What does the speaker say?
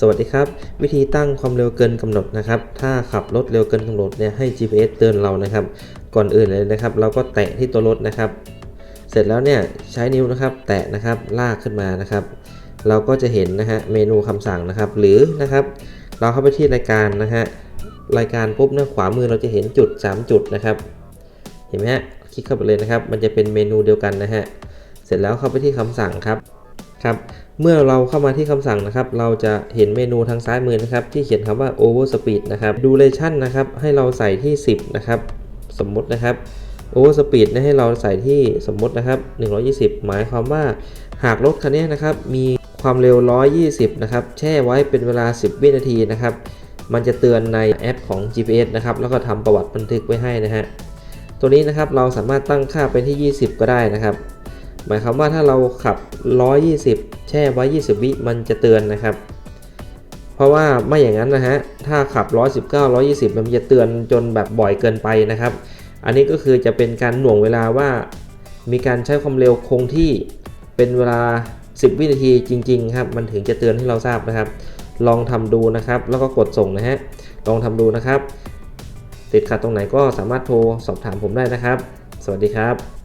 สวัสดีครับ วิธีตั้งความเร็วเกินกำหนดนะครับ ถ้าขับรถเร็วเกินกำหนดเนี่ยให้ GPS เตือนเรานะครับ ก่อนอื่นเลยนะครับ เราก็แตะที่ตัวรถนะครับ เสร็จแล้วเนี่ยใช้นิ้วนะครับ แตะนะครับลากขึ้นมานะครับ เราก็จะเห็นนะฮะเมนูคำสั่งนะครับ หรือนะครับ เราเข้าไปที่รายการนะฮะรายการปุ๊บเนี่ยขวามือเราจะเห็นจุด 3 จุดนะครับ เห็นไหมฮะคลิกเข้าไปเลยนะครับ มันจะเป็นเมนูเดียวกันนะฮะเสร็จแล้วเข้าไปที่คำสั่งครับ ครับเมื่อเราเข้ามาที่คำสั่งนะครับ เราจะเห็นเมนูทางซ้ายมือนะครับ ที่เขียนคำว่า over speed นะครับ duration นะครับ ให้เราใส่ที่ 10 นะครับ สมมุตินะครับ over speed ให้เราใส่ที่สมมุตินะครับ 120 หมายความว่าหากรถคันนี้นะครับ มีความเร็ว 120 นะครับ แช่ไว้เป็นเวลา 10 วินาทีนะครับ มันจะเตือนในแอปของ GPS นะครับ แล้วก็ทำประวัติบันทึกไว้ให้นะฮะ ตัวนี้นะครับ เราสามารถตั้งค่าไปที่ 20 ก็ได้นะครับ หมายความว่าถ้าเราขับ 120 แช่ไว้ 20 วิมันจะเตือนนะครับ เพราะว่าไม่อย่างนั้นนะฮะ ถ้าขับ 119 120 มันจะเตือนจนแบบบ่อยเกินไปนะครับ อันนี้ก็คือจะเป็นการหน่วงเวลาว่า มีการใช้ความเร็วคงที่เป็นเวลา 10 วินาทีจริง ๆ ครับ มันถึงจะเตือนให้เราทราบนะครับ ลองทำดูนะครับ แล้วก็กดส่งนะฮะ ลองทำดูนะครับ ติดขัดตรงไหนก็สามารถโทรสอบถามผมได้นะครับ สวัสดีครับ